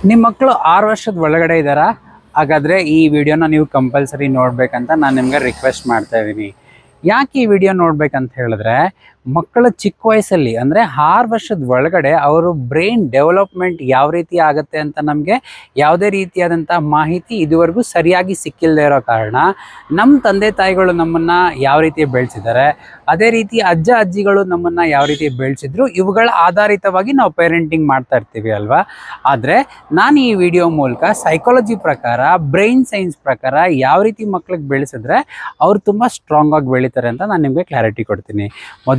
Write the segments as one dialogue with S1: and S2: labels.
S1: ನಿಮ್ಮ ಮಕ್ಕಳು ಆರು ವರ್ಷದ ಒಳಗಡೆ ಇದ್ದಾರಾ ಹಾಗಾದರೆ ಈ ವಿಡಿಯೋನ ನೀವು ಕಂಪಲ್ಸರಿ ನೋಡಬೇಕಂತ ನಾನು ನಿಮಗೆ ರಿಕ್ವೆಸ್ಟ್ ಮಾಡ್ತಾ ಇದ್ದೀನಿ ಯಾಕೆ ಈ ವಿಡಿಯೋ ನೋಡ್ಬೇಕಂತ ಹೇಳಿದ್ರೆ ಮಕ್ಕಳ ಚಿಕ್ಕ ವಯಸ್ಸಲ್ಲಿ, ಅಂದರೆ ಆರು ವರ್ಷದ ಒಳಗಡೆ ಅವರು ಬ್ರೈನ್ ಡೆವಲಪ್ಮೆಂಟ್ ಯಾವ ರೀತಿ ಆಗುತ್ತೆ ಅಂತ ನಮಗೆ ಯಾವುದೇ ರೀತಿಯಾದಂಥ ಮಾಹಿತಿ ಇದುವರೆಗೂ ಸರಿಯಾಗಿ ಸಿಕ್ಕಿಲ್ಲದೆ ಇರೋ ಕಾರಣ ನಮ್ಮ ತಂದೆ ತಾಯಿಗಳು ನಮ್ಮನ್ನು ಯಾವ ರೀತಿ ಬೆಳೆಸಿದ್ದಾರೆ, ಅದೇ ರೀತಿ ಅಜ್ಜ ಅಜ್ಜಿಗಳು ನಮ್ಮನ್ನು ಯಾವ ರೀತಿ ಬೆಳೆಸಿದ್ರು, ಇವುಗಳ ಆಧಾರಿತವಾಗಿ ನಾವು ಪೇರೆಂಟಿಂಗ್ ಮಾಡ್ತಾ ಇರ್ತೀವಿ ಅಲ್ವಾ? ಆದರೆ ನಾನು ಈ ವಿಡಿಯೋ ಮೂಲಕ ಸೈಕಾಲಜಿ ಪ್ರಕಾರ ಬ್ರೈನ್ ಸೈನ್ಸ್ ಪ್ರಕಾರ ಯಾವ ರೀತಿ ಮಕ್ಕಳಿಗೆ ಬೆಳೆಸಿದ್ರೆ ಅವ್ರು ತುಂಬ ಸ್ಟ್ರಾಂಗ್ ಆಗಿ ಬೆಳೀತಾರೆ ಅಂತ ನಾನು ನಿಮಗೆ ಕ್ಲಾರಿಟಿ ಕೊಡ್ತೀನಿ.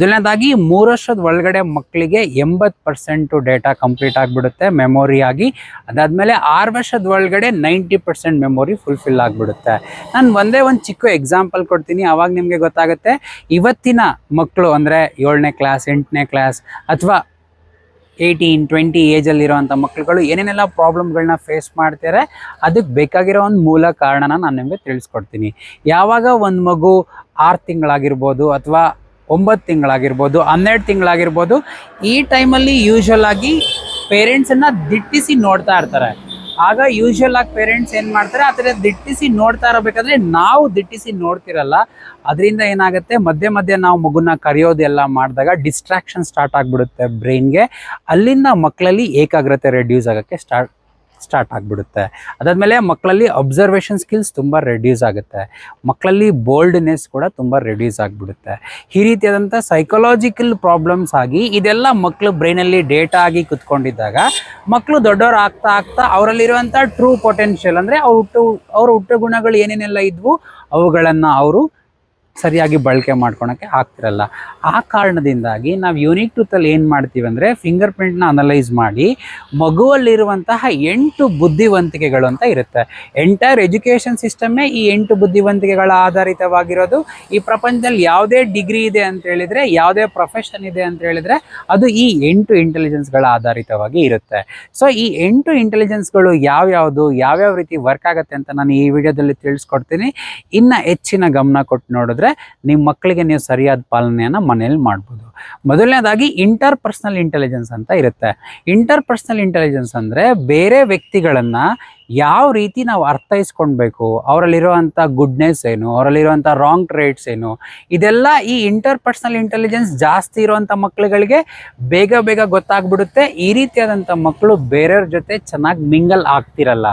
S1: ಮೊದಲನೇದಾಗಿ ಮೂರು ವರ್ಷದ ಒಳಗಡೆ ಮಕ್ಕಳಿಗೆ ಎಂಬತ್ತು ಪರ್ಸೆಂಟು ಡೇಟಾ ಕಂಪ್ಲೀಟ್ ಆಗಿಬಿಡುತ್ತೆ ಮೆಮೊರಿ ಆಗಿ. ಅದಾದಮೇಲೆ ಆರು ವರ್ಷದ ಒಳಗಡೆ ನೈಂಟಿ ಪರ್ಸೆಂಟ್ ಮೆಮೊರಿ ಫುಲ್ಫಿಲ್ ಆಗಿಬಿಡುತ್ತೆ. ನಾನು ಒಂದೇ ಒಂದು ಚಿಕ್ಕ ಎಕ್ಸಾಂಪಲ್ ಕೊಡ್ತೀನಿ ಆವಾಗ ನಿಮಗೆ ಗೊತ್ತಾಗುತ್ತೆ. ಇವತ್ತಿನ ಮಕ್ಕಳು ಅಂದರೆ ಏಳನೇ ಕ್ಲಾಸ್, ಎಂಟನೇ ಕ್ಲಾಸ್ ಅಥವಾ ಏಯ್ಟೀನ್, ಟ್ವೆಂಟಿ ಏಜಲ್ಲಿರೋವಂಥ ಮಕ್ಕಳುಗಳು ಏನೇನೆಲ್ಲ ಪ್ರಾಬ್ಲಮ್ಗಳನ್ನ ಫೇಸ್ ಮಾಡ್ತಾರೆ, ಅದಕ್ಕೆ ಬೇಕಾಗಿರೋ ಒಂದು ಮೂಲ ಕಾರಣನ ನಾನು ನಿಮಗೆ ತಿಳಿಸ್ಕೊಡ್ತೀನಿ. ಯಾವಾಗ ಒಂದು ಮಗು ಆರು ತಿಂಗಳಾಗಿರ್ಬೋದು ಅಥವಾ ಒಂಬತ್ತು ತಿಂಗಳಾಗಿರ್ಬೋದು, ಹನ್ನೆರಡು ತಿಂಗಳಾಗಿರ್ಬೋದು, ಈ ಟೈಮಲ್ಲಿ ಯೂಶ್ವಲ್ ಆಗಿ ಪೇರೆಂಟ್ಸನ್ನು ದಿಟ್ಟಿಸಿ ನೋಡ್ತಾ ಇರ್ತಾರೆ. ಆಗ ಯೂಶ್ವಲ್ ಆಗಿ ಪೇರೆಂಟ್ಸ್ ಏನು ಮಾಡ್ತಾರೆ, ಆ ಥರ ದಿಟ್ಟಿಸಿ ನೋಡ್ತಾ ಇರಬೇಕಾದ್ರೆ ನಾವು ದಿಟ್ಟಿಸಿ ನೋಡ್ತಿರಲ್ಲ. ಅದರಿಂದ ಏನಾಗುತ್ತೆ, ಮಧ್ಯೆ ಮಧ್ಯೆ ನಾವು ಮಗುನ ಕರೆಯೋದೆಲ್ಲ ಮಾಡಿದಾಗ ಡಿಸ್ಟ್ರಾಕ್ಷನ್ ಸ್ಟಾರ್ಟ್ ಆಗಿಬಿಡುತ್ತೆ ಬ್ರೈನ್ಗೆ ಅಲ್ಲಿಂದ ಮಕ್ಕಳಲ್ಲಿ ಏಕಾಗ್ರತೆ ರೆಡ್ಯೂಸ್ ಆಗೋಕ್ಕೆ ಸ್ಟಾರ್ಟ್ ಸ್ಟಾರ್ಟ್ ಆಗಿಬಿಡುತ್ತೆ. ಅದಾದಮೇಲೆ ಮಕ್ಕಳಲ್ಲಿ ಅಬ್ಸರ್ವೇಷನ್ ಸ್ಕಿಲ್ಸ್ ತುಂಬ ರೆಡ್ಯೂಸ್ ಆಗುತ್ತೆ. ಮಕ್ಕಳಲ್ಲಿ ಬೋಲ್ಡ್ನೆಸ್ ಕೂಡ ತುಂಬ ರೆಡ್ಯೂಸ್ ಆಗಿಬಿಡುತ್ತೆ. ಈ ರೀತಿಯಾದಂಥ ಸೈಕಲಾಜಿಕಲ್ ಪ್ರಾಬ್ಲಮ್ಸ್ ಆಗಿ ಇದೆಲ್ಲ ಮಕ್ಕಳು ಬ್ರೈನಲ್ಲಿ ಡೇಟಾ ಆಗಿ ಕುತ್ಕೊಂಡಿದ್ದಾಗ ಮಕ್ಕಳು ದೊಡ್ಡವರು ಆಗ್ತಾ ಆಗ್ತಾ ಅವರಲ್ಲಿರುವಂಥ ಟ್ರೂ ಪೊಟೆನ್ಷಿಯಲ್ ಅಂದರೆ ಅವ್ರ ಹುಟ್ಟು ಅವ್ರ ಹುಟ್ಟು ಗುಣಗಳು ಏನೇನೆಲ್ಲ ಇದ್ವು ಅವುಗಳನ್ನು ಅವರು ಸರಿಯಾಗಿ ಬಳಕೆ ಮಾಡ್ಕೊಳಕ್ಕೆ ಆಗ್ತಿರಲ್ಲ. ಆ ಕಾರಣದಿಂದಾಗಿ ನಾವು ಯೂನಿಕ್ ಟೂತಲ್ಲಿ ಏನು ಮಾಡ್ತೀವಿ ಅಂದರೆ ಫಿಂಗರ್ ಪ್ರಿಂಟ್ನ ಅನಲೈಸ್ ಮಾಡಿ ಮಗುವಲ್ಲಿರುವಂತಹ ಎಂಟು ಬುದ್ಧಿವಂತಿಕೆಗಳು ಅಂತ ಇರುತ್ತೆ. ಎಂಟೈರ್ ಎಜುಕೇಷನ್ ಸಿಸ್ಟಮ್ಮೇ ಈ ಎಂಟು ಬುದ್ಧಿವಂತಿಕೆಗಳ ಆಧಾರಿತವಾಗಿರೋದು. ಈ ಪ್ರಪಂಚದಲ್ಲಿ ಯಾವುದೇ ಡಿಗ್ರಿ ಇದೆ ಅಂತ ಹೇಳಿದರೆ, ಯಾವುದೇ ಪ್ರೊಫೆಷನ್ ಇದೆ ಅಂತ ಹೇಳಿದರೆ ಅದು ಈ ಎಂಟು ಇಂಟೆಲಿಜೆನ್ಸ್ಗಳ ಆಧಾರಿತವಾಗಿ ಇರುತ್ತೆ. ಸೊ ಈ ಎಂಟು ಇಂಟೆಲಿಜೆನ್ಸ್ಗಳು ಯಾವ್ಯಾವುದು, ಯಾವ್ಯಾವ ರೀತಿ ವರ್ಕ್ ಆಗುತ್ತೆ ಅಂತ ನಾನು ಈ ವಿಡಿಯೋದಲ್ಲಿ ತಿಳಿಸ್ಕೊಡ್ತೀನಿ. ಇನ್ನು ಹೆಚ್ಚಿನ ಗಮನ ಕೊಟ್ಟು ನೋಡಿದ್ರೆ ನಿಮ್ಮ ಮಕ್ಕಳಿಗೆ ನೀವು ಸರಿಯಾದ ಪಾಲನೆಯನ್ನು ಮನೆಯಲ್ಲಿ ಮಾಡ್ಬೋದು. ಮೊದಲನೇದಾಗಿ ಇಂಟರ್ ಪರ್ಸ್ನಲ್ ಇಂಟೆಲಿಜೆನ್ಸ್ ಅಂತ ಇರುತ್ತೆ. ಇಂಟರ್ ಪರ್ಸ್ನಲ್ ಇಂಟೆಲಿಜೆನ್ಸ್ ಅಂದರೆ ಬೇರೆ ವ್ಯಕ್ತಿಗಳನ್ನು ಯಾವ ರೀತಿ ನಾವು ಅರ್ಥೈಸ್ಕೊಳ್ಬೇಕು ಅವರಲ್ಲಿರುವಂಥ ಗುಡ್ನೆಸ್ ಏನು ಅವರಲ್ಲಿರುವಂಥ ರಾಂಗ್ ಟ್ರೇಟ್ಸ್ ಏನು, ಇದೆಲ್ಲ ಈ ಇಂಟರ್ ಪರ್ಸ್ನಲ್ ಇಂಟೆಲಿಜೆನ್ಸ್ ಜಾಸ್ತಿ ಇರುವಂಥ ಮಕ್ಕಳುಗಳಿಗೆ ಬೇಗ ಬೇಗ ಗೊತ್ತಾಗ್ಬಿಡುತ್ತೆ. ಈ ರೀತಿಯಾದಂಥ ಮಕ್ಕಳು ಬೇರೆಯವ್ರ ಜೊತೆ ಚೆನ್ನಾಗಿ ಮಿಂಗಲ್ ಆಗ್ತಿರಲ್ಲ.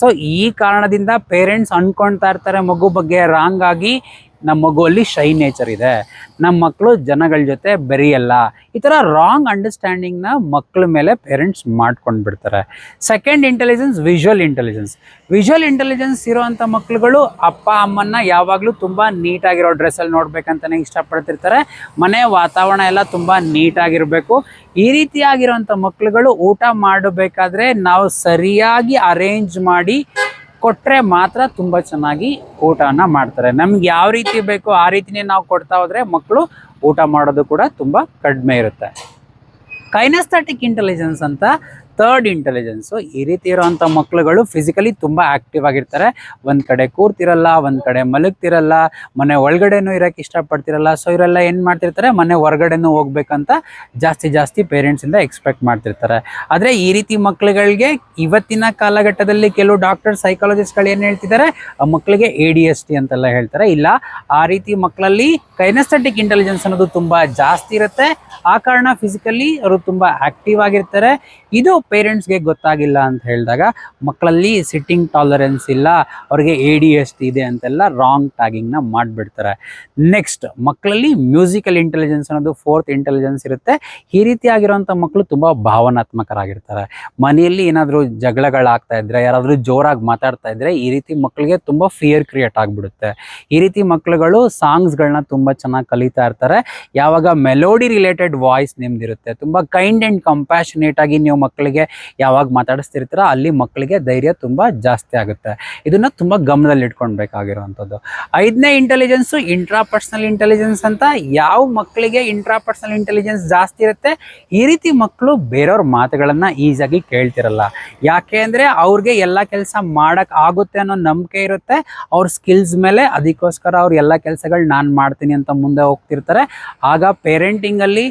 S1: ಸೊ ಈ ಕಾರಣದಿಂದ ಪೇರೆಂಟ್ಸ್ ಅಂದ್ಕೊಳ್ತಾ ಇರ್ತಾರೆ ಮಗು ಬಗ್ಗೆ ರಾಂಗ್ ಆಗಿ. ನಮ್ಮ ಮಗುವಲ್ಲಿ ಶೈ ನೇಚರ್ ಇದೆ. ನಮ್ಮ ಮಕ್ಕಳು ಜನಗಳ ಜೊತೆ ಬೆರೆಯಲ್ಲ. ಈ ಥರ ರಾಂಗ್ ಅಂಡರ್ಸ್ಟ್ಯಾಂಡಿಂಗ್ನ ಮಕ್ಕಳ ಮೇಲೆ ಪೇರೆಂಟ್ಸ್ ಮಾಡ್ಕೊಂಡು ಬಿಡ್ತಾರೆ. Second intelligence visual intelligence visual intelligence ಇರೋವಂಥ ಮಕ್ಕಳುಗಳು ಅಪ್ಪ, ಅಮ್ಮನ್ನ ಯಾವಾಗಲೂ ತುಂಬ ನೀಟಾಗಿರೋ ಡ್ರೆಸ್ಸಲ್ಲಿ ನೋಡ್ಬೇಕಂತಲೇ ಇಷ್ಟಪಡ್ತಿರ್ತಾರೆ. ಮನೆ ವಾತಾವರಣ ಎಲ್ಲ ತುಂಬ ನೀಟಾಗಿರಬೇಕು ಈ ರೀತಿಯಾಗಿರೋವಂಥ ಮಕ್ಕಳುಗಳು ಊಟ ಮಾಡಬೇಕಾದ್ರೆ ನಾವು ಸರಿಯಾಗಿ ಅರೇಂಜ್ ಮಾಡಿ ಕೊಟ್ಟರೆ ಮಾತ್ರ ತುಂಬ ಚೆನ್ನಾಗಿ ಊಟನ ಮಾಡ್ತಾರೆ. ನಮ್ಗೆ ಯಾವ ರೀತಿ ಬೇಕೋ ಆ ರೀತಿನೇ ನಾವು ಕೊಡ್ತಾ ಹೋದರೆ ಮಕ್ಕಳು ಊಟ ಮಾಡೋದು ಕೂಡ ತುಂಬ ಕಡಿಮೆ ಇರುತ್ತೆ. ಕೈನಸ್ಥೆಟಿಕ್ ಇಂಟೆಲಿಜೆನ್ಸ್ ಅಂತ ಥರ್ಡ್ ಇಂಟೆಲಿಜೆನ್ಸು. ಈ ರೀತಿ ಇರೋವಂಥ ಮಕ್ಕಳುಗಳು ಫಿಸಿಕಲಿ ತುಂಬ ಆ್ಯಕ್ಟಿವ್ ಆಗಿರ್ತಾರೆ. ಒಂದು ಕಡೆ ಕೂರ್ತಿರಲ್ಲ, ಒಂದು ಕಡೆ ಮಲಗ್ತಿರಲ್ಲ, ಮನೆ ಒಳಗಡೆನೂ ಇರೋಕ್ಕೆ ಇಷ್ಟಪಡ್ತಿರಲ್ಲ. ಸೊ ಇವರೆಲ್ಲ ಏನು ಮಾಡ್ತಿರ್ತಾರೆ? ಮನೆ ಹೊರಗಡೆನೂ ಹೋಗ್ಬೇಕಂತ ಜಾಸ್ತಿ ಜಾಸ್ತಿ ಪೇರೆಂಟ್ಸಿಂದ ಎಕ್ಸ್ಪೆಕ್ಟ್ ಮಾಡ್ತಿರ್ತಾರೆ. ಆದರೆ ಈ ರೀತಿ ಮಕ್ಕಳುಗಳಿಗೆ ಇವತ್ತಿನ ಕಾಲಘಟ್ಟದಲ್ಲಿ ಕೆಲವು ಡಾಕ್ಟರ್ ಸೈಕಾಲಜಿಸ್ಟ್ಗಳು ಏನು ಹೇಳ್ತಿದ್ದಾರೆ? ಆ ಮಕ್ಕಳಿಗೆ ಎ ಡಿ ಎಸ್ ಟಿ ಅಂತೆಲ್ಲ ಹೇಳ್ತಾರೆ. ಇಲ್ಲ, ಆ ರೀತಿ ಮಕ್ಕಳಲ್ಲಿ ಕೈನಸ್ಥೆಟಿಕ್ ಇಂಟೆಲಿಜೆನ್ಸ್ ಅನ್ನೋದು ತುಂಬ ಜಾಸ್ತಿ ಇರುತ್ತೆ. ಆ ಕಾರಣ ಫಿಸಿಕಲಿ ಅವರು ತುಂಬ ಆಕ್ಟಿವ್ ಆಗಿರ್ತಾರೆ. ಇದು ಪೇರೆಂಟ್ಸ್ಗೆ ಗೊತ್ತಾಗಿಲ್ಲ ಅಂತ ಹೇಳಿದಾಗ ಮಕ್ಕಳಲ್ಲಿ ಸಿಟ್ಟಿಂಗ್ ಟಾಲರೆನ್ಸ್ ಇಲ್ಲ, ಅವ್ರಿಗೆ ಎ ಡಿ ಎಸ್ ಟಿ ಇದೆ ಅಂತೆಲ್ಲ ರಾಂಗ್ ಟ್ಯಾಗಿಂಗ್ನ ಮಾಡಿಬಿಡ್ತಾರೆ. ನೆಕ್ಸ್ಟ್ ಮಕ್ಕಳಲ್ಲಿ ಮ್ಯೂಸಿಕಲ್ ಇಂಟೆಲಿಜೆನ್ಸ್ ಅನ್ನೋದು ಫೋರ್ತ್ ಇಂಟೆಲಿಜೆನ್ಸ್ ಇರುತ್ತೆ. ಈ ರೀತಿಯಾಗಿರೋಂಥ ಮಕ್ಕಳು ತುಂಬ ಭಾವನಾತ್ಮಕರಾಗಿರ್ತಾರೆ. ಮನೆಯಲ್ಲಿ ಏನಾದರೂ ಜಗಳಗಳಾಗ್ತಾ ಇದ್ರೆ, ಯಾರಾದರೂ ಜೋರಾಗಿ ಮಾತಾಡ್ತಾ ಇದ್ರೆ, ಈ ರೀತಿ ಮಕ್ಕಳಿಗೆ ತುಂಬ ಫಿಯರ್ ಕ್ರಿಯೇಟ್ ಆಗಿಬಿಡುತ್ತೆ. ಈ ರೀತಿ ಮಕ್ಕಳುಗಳು ಸಾಂಗ್ಸ್ಗಳನ್ನ ತುಂಬ ಚೆನ್ನಾಗಿ ಕಲಿತಾ ಇರ್ತಾರೆ. ಯಾವಾಗ ಮೆಲೋಡಿ ರಿಲೇಟೆಡ್ ವಾಯ್ಸ್ ನಿಮ್ದಿರುತ್ತೆ, ತುಂಬ ಕೈಂಡ್ ಆ್ಯಂಡ್ ಕಂಪ್ಯಾಷನೇಟ್ ಆಗಿ ನೀವು ಮಕ್ಕಳಿಗೆ ಯಾವಾಗ ಮಾತಾಡಿಸ್ತಿರ್ತೀರೋ ಅಲ್ಲಿ ಮಕ್ಕಳಿಗೆ ಧೈರ್ಯ ತುಂಬ ಜಾಸ್ತಿ ಆಗುತ್ತೆ. ಇದನ್ನ ತುಂಬ ಗಮನದಲ್ಲಿ ಇಟ್ಕೊಳ್ಬೇಕಾಗಿರುವಂಥದ್ದು. ಐದನೇ ಇಂಟೆಲಿಜೆನ್ಸು ಇಂಟ್ರಾ ಪರ್ಸ್ನಲ್ ಇಂಟೆಲಿಜೆನ್ಸ್ ಅಂತ ಯಾವ ಮಕ್ಕಳಿಗೆ ಇಂಟ್ರಾ ಪರ್ಸ್ನಲ್ ಇಂಟೆಲಿಜೆನ್ಸ್ ಜಾಸ್ತಿ ಇರುತ್ತೆ? ಈ ರೀತಿ ಮಕ್ಕಳು ಬೇರೆಯವ್ರ ಮಾತುಗಳನ್ನು ಈಸಿಯಾಗಿ ಕೇಳ್ತಿರಲ್ಲ. ಯಾಕೆ ಅಂದರೆ ಅವ್ರಿಗೆ ಎಲ್ಲ ಕೆಲಸ ಮಾಡೋಕ್ಕೆ ಆಗುತ್ತೆ ಅನ್ನೋ ನಂಬಿಕೆ ಇರುತ್ತೆ. ಅವ್ರ ಸ್ಕಿಲ್ಸ್ ಮೇಲೆ ಅದಕ್ಕೋಸ್ಕರ ಅವ್ರು ಎಲ್ಲ ಕೆಲಸಗಳು ನಾನು ಮಾಡ್ತೀನಿ ಅಂತ ಮುಂದೆ ಹೋಗ್ತಿರ್ತಾರೆ. ಆಗ ಪೇರೆಂಟಿಂಗಲ್ಲಿ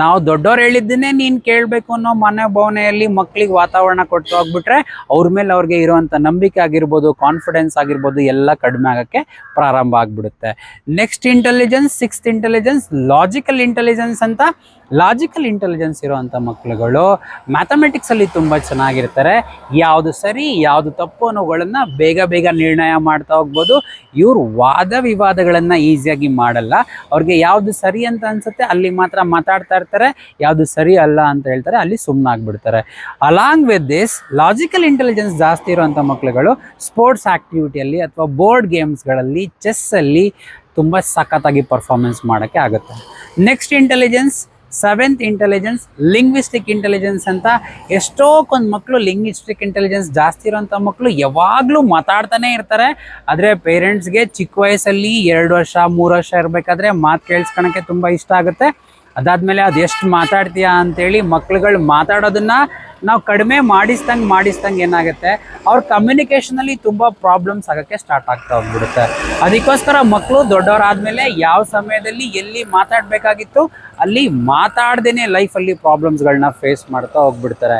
S1: ನಾವು ದೊಡ್ಡವ್ರು ಹೇಳಿದ್ದನ್ನೇ ನೀನು ಕೇಳಬೇಕು ಅನ್ನೋ ಮನೋಭಾವನೆಯಲ್ಲಿ ಮಕ್ಕಳಿಗೆ ವಾತಾವರಣ ಕೊಟ್ಟು ಹೋಗ್ಬಿಟ್ರೆ ಅವ್ರ ಮೇಲೆ ಅವ್ರಿಗೆ ಇರುವಂಥ ನಂಬಿಕೆ ಆಗಿರ್ಬೋದು ಕಾನ್ಫಿಡೆನ್ಸ್ ಆಗಿರ್ಬೋದು ಎಲ್ಲ ಕಡಿಮೆ ಆಗೋಕ್ಕೆ ಪ್ರಾರಂಭ ಆಗಿಬಿಡುತ್ತೆ. Next intelligence sixth intelligence logical intelligence ಅಂತ ಲಾಜಿಕಲ್ ಇಂಟೆಲಿಜೆನ್ಸ್ ಇರುವಂಥ ಮಕ್ಕಳುಗಳು ಮ್ಯಾಥಮೆಟಿಕ್ಸಲ್ಲಿ ತುಂಬ ಚೆನ್ನಾಗಿರ್ತಾರೆ. ಯಾವುದು ಸರಿ, ಯಾವುದು ತಪ್ಪು ಅನ್ನೋಗಳನ್ನು ಬೇಗ ಬೇಗ ನಿರ್ಣಯ ಮಾಡ್ತಾ ಹೋಗ್ಬೋದು. ಇವರು ವಾದ ವಿವಾದಗಳನ್ನು ಈಸಿಯಾಗಿ ಮಾಡಲ್ಲ. ಅವ್ರಿಗೆ ಯಾವುದು ಸರಿ ಅಂತ ಅನ್ಸುತ್ತೆ ಅಲ್ಲಿ ಮಾತ್ರ ಮಾತಾಡ್ತಾ ಇರ್ತಾರೆ. ಯಾವುದು ಸರಿ ಅಲ್ಲ ಅಂತ ಹೇಳ್ತಾರೆ ಅಲ್ಲಿ ಸುಮ್ಮನಾಗ್ಬಿಡ್ತಾರೆ along with this, logical intelligence ಜಾಸ್ತಿ ಇರುವಂಥ ಮಕ್ಕಳುಗಳು ಸ್ಪೋರ್ಟ್ಸ್ ಆ್ಯಕ್ಟಿವಿಟಿಯಲ್ಲಿ ಅಥವಾ ಬೋರ್ಡ್ ಗೇಮ್ಸ್ಗಳಲ್ಲಿ ಚೆಸ್ಸಲ್ಲಿ ತುಂಬ ಸಖತ್ತಾಗಿ ಪರ್ಫಾರ್ಮೆನ್ಸ್ ಮಾಡೋಕ್ಕೆ ಆಗುತ್ತೆ. Next intelligence seventh intelligence linguistic intelligence ಅಂತ ಎಷ್ಟೋ ಕೊಂದು ಮಕ್ಕಳು ಲಿಂಗ್ವಿಸ್ಟಿಕ್ ಇಂಟೆಲಿಜೆನ್ಸ್ ಜಾಸ್ತಿ ಇರೋಂಥ ಮಕ್ಕಳು ಯಾವಾಗಲೂ ಮಾತಾಡ್ತಾನೆ ಇರ್ತಾರೆ. ಆದರೆ ಪೇರೆಂಟ್ಸ್ಗೆ ಚಿಕ್ಕ ವಯಸ್ಸಲ್ಲಿ ಎರಡು ವರ್ಷ, ಮೂರು ವರ್ಷ ಇರಬೇಕಾದ್ರೆ ಮಾತು ಕೇಳಿಸ್ಕೊಳಕ್ಕೆ ತುಂಬ ಇಷ್ಟ ಆಗುತ್ತೆ. ಅದಾದಮೇಲೆ ಅದು ಎಷ್ಟು ಮಾತಾಡ್ತೀಯಾ ಅಂತೇಳಿ ಮಕ್ಳುಗಳು ಮಾತಾಡೋದನ್ನ ನಾವು ಕಡಿಮೆ ಮಾಡಿಸ್ದಂಗೆ ಮಾಡಿಸ್ದಂಗೆ ಏನಾಗುತ್ತೆ, ಅವ್ರ ಕಮ್ಯುನಿಕೇಷನಲ್ಲಿ ತುಂಬ ಪ್ರಾಬ್ಲಮ್ಸ್ ಆಗೋಕ್ಕೆ ಸ್ಟಾರ್ಟ್ ಆಗ್ತಾ ಹೋಗ್ಬಿಡುತ್ತೆ. ಅದಕ್ಕೋಸ್ಕರ ಮಕ್ಕಳು ದೊಡ್ಡವರಾದ್ಮೇಲೆ ಯಾವ ಸಮಯದಲ್ಲಿ ಎಲ್ಲಿ ಮಾತಾಡಬೇಕಾಗಿತ್ತು ಅಲ್ಲಿ ಮಾತಾಡ್ದೇನೆ ಲೈಫಲ್ಲಿ ಪ್ರಾಬ್ಲಮ್ಸ್ಗಳನ್ನ ಫೇಸ್ ಮಾಡ್ತಾ ಹೋಗ್ಬಿಡ್ತಾರೆ.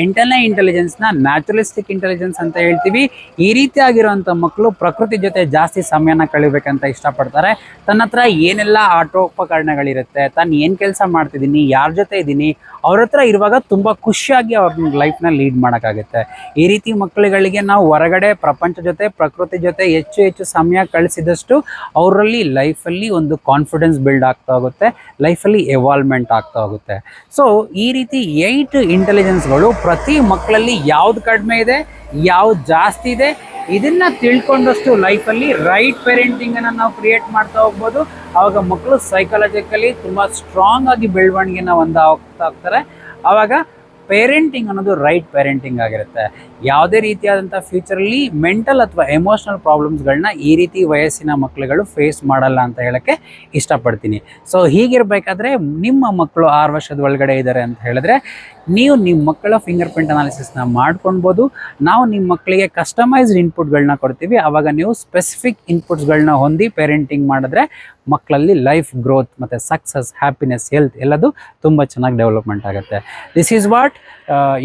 S1: ಎಂಟನೇ ಇಂಟೆಲಿಜೆನ್ಸ್ನ ನ್ಯಾಚುರಲಿಸ್ಟಿಕ್ ಇಂಟೆಲಿಜೆನ್ಸ್ ಅಂತ ಹೇಳ್ತೀವಿ. ಈ ರೀತಿಯಾಗಿರುವಂಥ ಮಕ್ಕಳು ಪ್ರಕೃತಿ ಜೊತೆ ಜಾಸ್ತಿ ಸಮಯನ ಕಳಿಬೇಕಂತ ಇಷ್ಟಪಡ್ತಾರೆ. ತನ್ನ ಹತ್ರ ಏನೆಲ್ಲ ಆಟೋಪಕರಣಗಳಿರುತ್ತೆ, ತಾನು ಏನು ಕೆಲಸ ಮಾಡ್ತಿದ್ದೀನಿ ಯಾರ ಜೊತೆ ಇದ್ದೀನಿ ಅವ್ರ ಹತ್ರ ಇರುವಾಗ ತುಂಬ ಖುಷಿಯಾಗಿ ಅವ್ರ ಲೈಫ್ನ ಲೀಡ್ ಮಾಡೋಕ್ಕಾಗುತ್ತೆ. ಈ ರೀತಿ ಮಕ್ಕಳುಗಳಿಗೆ ನಾವು ಹೊರಗಡೆ ಪ್ರಪಂಚ ಜೊತೆ, ಪ್ರಕೃತಿ ಜೊತೆ ಹೆಚ್ಚು ಹೆಚ್ಚು ಸಮಯ ಕಳಿಸಿದಷ್ಟು ಅವರಲ್ಲಿ ಲೈಫಲ್ಲಿ ಒಂದು ಕಾನ್ಫಿಡೆನ್ಸ್ ಬಿಲ್ಡ್ ಆಗ್ತಾ ಹೋಗುತ್ತೆ ಲೈಫಲ್ಲಿ ಎವಾಲ್ವ್ಮೆಂಟ್ ಆಗ್ತಾ ಹೋಗುತ್ತೆ. ಸೊ ಈ ರೀತಿ ಏಯ್ಟ್ ಇಂಟೆಲಿಜೆನ್ಸ್ಗಳು ಪ್ರತಿ ಮಕ್ಕಳಲ್ಲಿ ಯಾವ್ದು ಕಡಿಮೆ ಇದೆ, ಯಾವ್ದು ಜಾಸ್ತಿ ಇದೆ, ಇದನ್ನ ತಿಳ್ಕೊಂಡಷ್ಟು ಲೈಫಲ್ಲಿ ರೈಟ್ ಪೇರೆಂಟಿಂಗ್ ಅನ್ನ ನಾವು ಕ್ರಿಯೇಟ್ ಮಾಡ್ತಾ ಹೋಗ್ಬೋದು. ಆವಾಗ ಮಕ್ಕಳು ಸೈಕಾಲಜಿಕಲಿ ತುಂಬಾ ಸ್ಟ್ರಾಂಗ್ ಆಗಿ ಬೆಳವಣಿಗೆನ ಹೊಂದ ಹೋಗ್ತಾ ಹೋಗ್ತಾರೆ. ಆವಾಗ ಪೇರೆಂಟಿಂಗ್ ಅನ್ನೋದು ರೈಟ್ ಪೇರೆಂಟಿಂಗ್ ಆಗಿರುತ್ತೆ. ಯಾವುದೇ ರೀತಿಯಾದಂಥ ಫ್ಯೂಚರಲ್ಲಿ ಮೆಂಟಲ್ ಅಥವಾ ಎಮೋಷ್ನಲ್ ಪ್ರಾಬ್ಲಮ್ಸ್ಗಳನ್ನ ಈ ರೀತಿ ವಯಸ್ಸಿನ ಮಕ್ಕಳುಗಳು ಫೇಸ್ ಮಾಡಲ್ಲ ಅಂತ ಹೇಳೋಕ್ಕೆ ಇಷ್ಟಪಡ್ತೀನಿ. ಸೊ ಹೀಗಿರಬೇಕಾದ್ರೆ ನಿಮ್ಮ ಮಕ್ಕಳು ಆರು ವರ್ಷದ ಒಳಗಡೆ ಇದ್ದಾರೆ ಅಂತ ಹೇಳಿದ್ರೆ, ನೀವು ನಿಮ್ಮ ಮಕ್ಕಳ ಫಿಂಗರ್ ಪ್ರಿಂಟ್ ಅನಾಲಿಸಿಸ್ನ ಮಾಡ್ಕೊಳ್ಬೋದು. ನಾವು ನಿಮ್ಮ ಮಕ್ಕಳಿಗೆ ಕಸ್ಟಮೈಸ್ಡ್ ಇನ್ಪುಟ್ಗಳನ್ನ ಕೊಡ್ತೀವಿ. ಆವಾಗ ನೀವು ಸ್ಪೆಸಿಫಿಕ್ ಇನ್ಪುಟ್ಸ್ಗಳನ್ನ ಹೊಂದಿ ಪೇರೆಂಟಿಂಗ್ ಮಾಡಿದ್ರೆ ಮಕ್ಕಳಲ್ಲಿ ಲೈಫ್ ಗ್ರೋತ್ ಮತ್ತು ಸಕ್ಸಸ್ ಹ್ಯಾಪಿನೆಸ್ ಹೆಲ್ತ್ ಎಲ್ಲದು ತುಂಬ ಚೆನ್ನಾಗಿ ಡೆವಲಪ್ಮೆಂಟ್ ಆಗುತ್ತೆ. This is what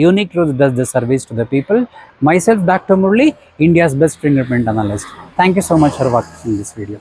S1: unique roots does the service to the people myself doctor Murali India's best fingerprint analyst thank you so much for watching this video